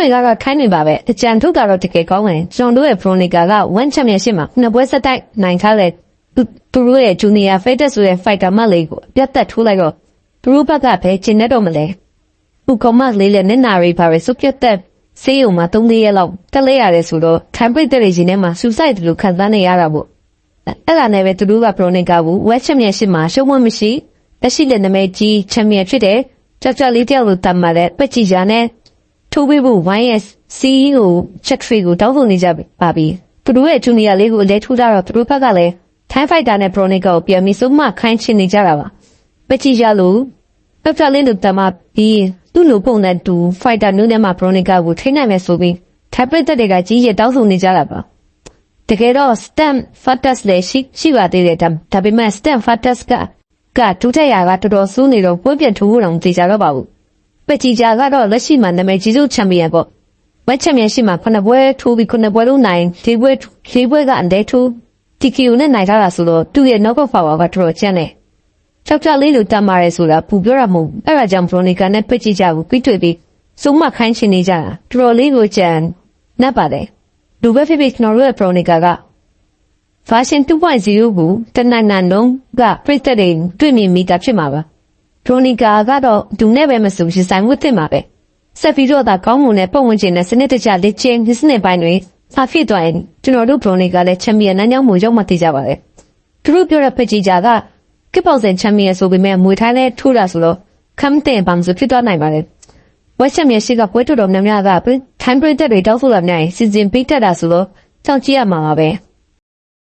တွေကတော့ခိုင်းနေပါပဲအကြံထုတ်တာတော့တကယ်ကောင်းတယ်ကျွန်တော်တို့ရဲ့ Veronica က1 championship မှာနှစ်ပွဲဆက်တိုက်နိုင်ထားတဲ့သူသူတို့ရဲ့ junior fighter ဆိုတဲ့ fighter မလေးကိုပြတ်သက်ထိုးလိုက်တော့သူတို့ဘက်ကပဲကျင်နေတော့မလဲသူကမလေးလည်းနဲ့နာရီပါပဲစုပြတ်သက်ဆေးရုံမှာ3ရက်လောက်တက်လိုက်ရတယ်ဆိုတော့ခံပိတ်တဲ့ရေချင်းထဲမှာ suicide လို့ခံစားနေရတာပေါ့အဲ့ဒါနဲ့ပဲသူတို့က Veronica ကို West Championship မှာရှုံးမမရှိလက်ရှိလက်နမဲကြီး champion ဖြစ်တဲ့ကြောက်ကြောက်လေးတယောက်လိုတတ်မှတ်တဲ့ပက်ချီယာနဲ့ ထိုးပေးဖို့ YS CEO ချက်ထရီကိုတောင်းဆိုနေကြပါပြီသူတို့ရဲ့ဂျူနီယာလေးကိုအလဲထိုးကြတော့သူတို့ဘက်ကလည်း Time Fighter နဲ့ Bronica ကိုပြန်ပြီးစုမခိုင်းချင်နေကြတာပါပချီရလို့ပက်ဖလင်းတို့တမပြီးသူ့လူပုံနဲ့တူ Fighter နုနဲ့မှ Bronica ကိုထိနိုင်မယ်ဆိုပြီး tablet တွေကကြီးရတောင်းဆိုနေကြတာပါတကယ်တော့ stem fatus လည်းရှိရှိပါသေးတယ်ဒါဒါပေမဲ့ stem fatus ကကဒုတိယကတော်တော်ဆိုးနေတော့ပွဲပြန်ထိုးဖို့တော့မသိကြတော့ပါဘူး ပက်ချီဂျာကတော့လက်ရှိမှာနာမည်ကြီးဆုံးချန်ပီယံပေါ့။ဝက်ချန်ပီယံရှိမှာခုနှစ်ပွဲထိုးပြီးခုနှစ်ပွဲလုံးနိုင်ဒီပွဲဒီပွဲကအန်ဒဲထိုး TKO နဲ့နိုင်ထားတာဆိုတော့သူ့ရဲ့ knockout power ကတော်တော်ကျန်တယ်။ချောက်ချောက်လေးလိုတတ်မာရဲဆိုတာပူပြောတာမဟုတ်ဘူး။အဲ့ဒါကြောင့် Veronica နဲ့ပက်ချီဂျာကိုပြီးတွေ့ပြီးစုံမခိုင်းချင်နေကြတာတော်တော်လေးကိုကြံနှက်ပါတယ်။လူပဲဖြစ်ဖြစ်ကျွန်တော်တို့ရဲ့ Veronica က version 2.0ကိုတနင်္လာလုံးကပြည့်တဲ့တွေ့မြင်မိတာဖြစ်မှာပါ။ ဒရိုနီကာကတော့ဒူနဲ့ပဲမစုံရှင်ဆိုင်မှုတင်မှာပဲဆက်ပြီးတော့ဒါကောင်းမွန်တဲ့ပုံဝင်ခြင်းနဲ့စနစ်တကျလက်ချင်းစနစ်ပိုင်းတွေစာဖြစ်သွားရင်ကျွန်တော်တို့ဒရိုနီကာလည်းချန်ပီယံနန်းကြောင်းမူရောက်မှသိကြပါလေသူတို့ပြောတဲ့ဖက်ကြီးကြကကစ်ပေါစင်ချန်ပီယံဆိုပေမဲ့မွေထိုင်းလဲထိုးတာဆိုတော့ခမ်တဲ့ဘာမှမဖြစ်သွားနိုင်ပါလေဝက်ချန်ပီယံရှိကပွဲတော်တော်များများကထိုင်းပရိသတ်တွေတောက်ဆိုလာနိုင်စီစဉ်ပေးတတ်တာဆိုတော့ကြောက်ကြည့်ရမှာပါပဲ